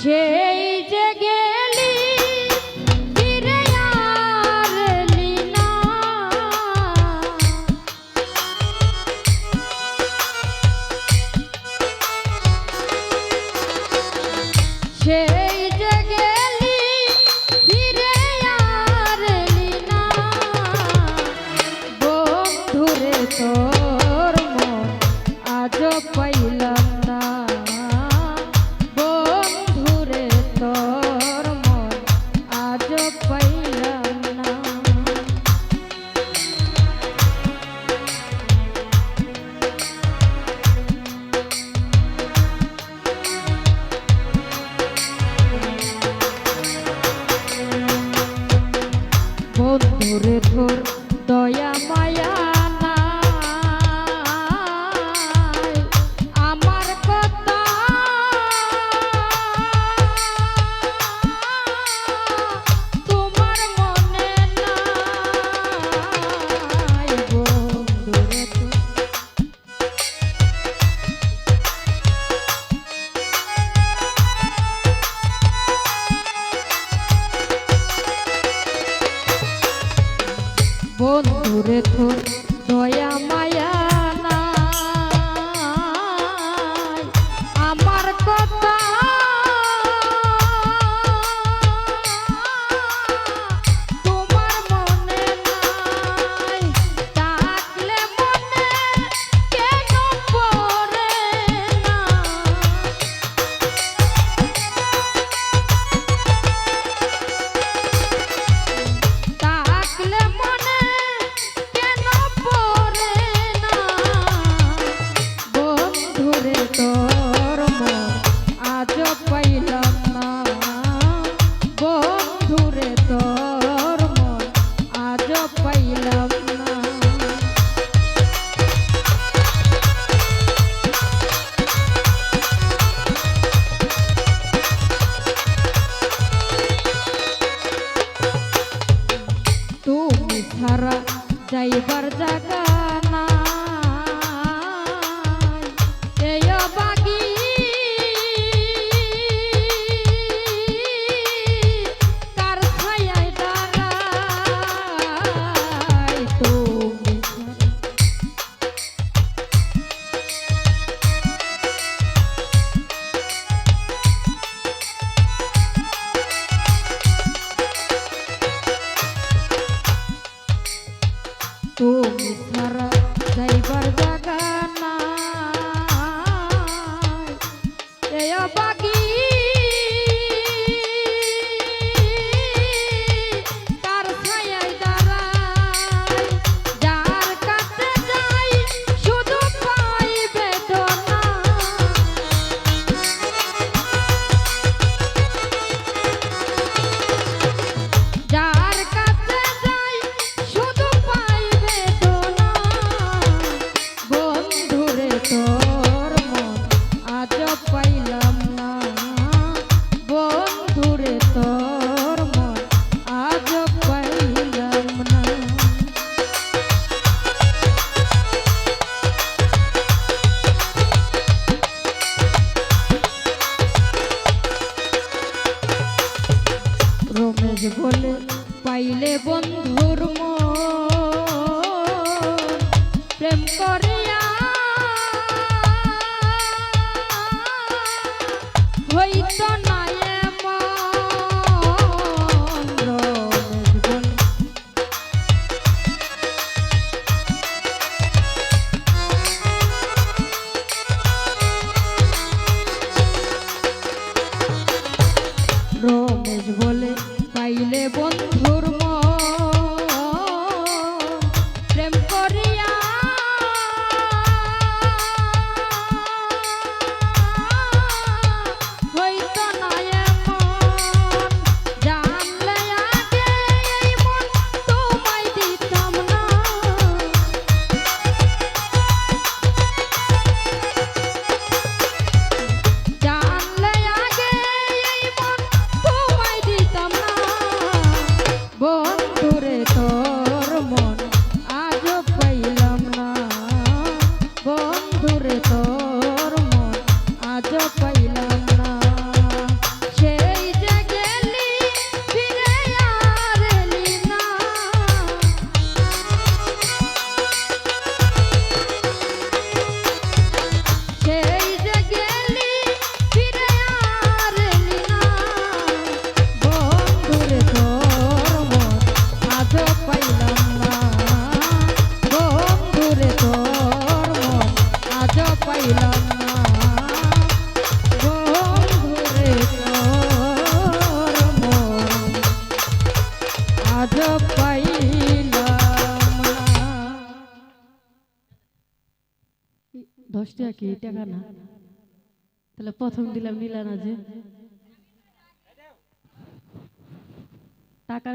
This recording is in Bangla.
Cheio. বন্ধুরে তোর যাইবার জায়গা পাইলে বন্ধুর মন। রে তো দশ টাকা কি টাকা না? তাহলে প্রথম দিলাম নিলা না যে টাকার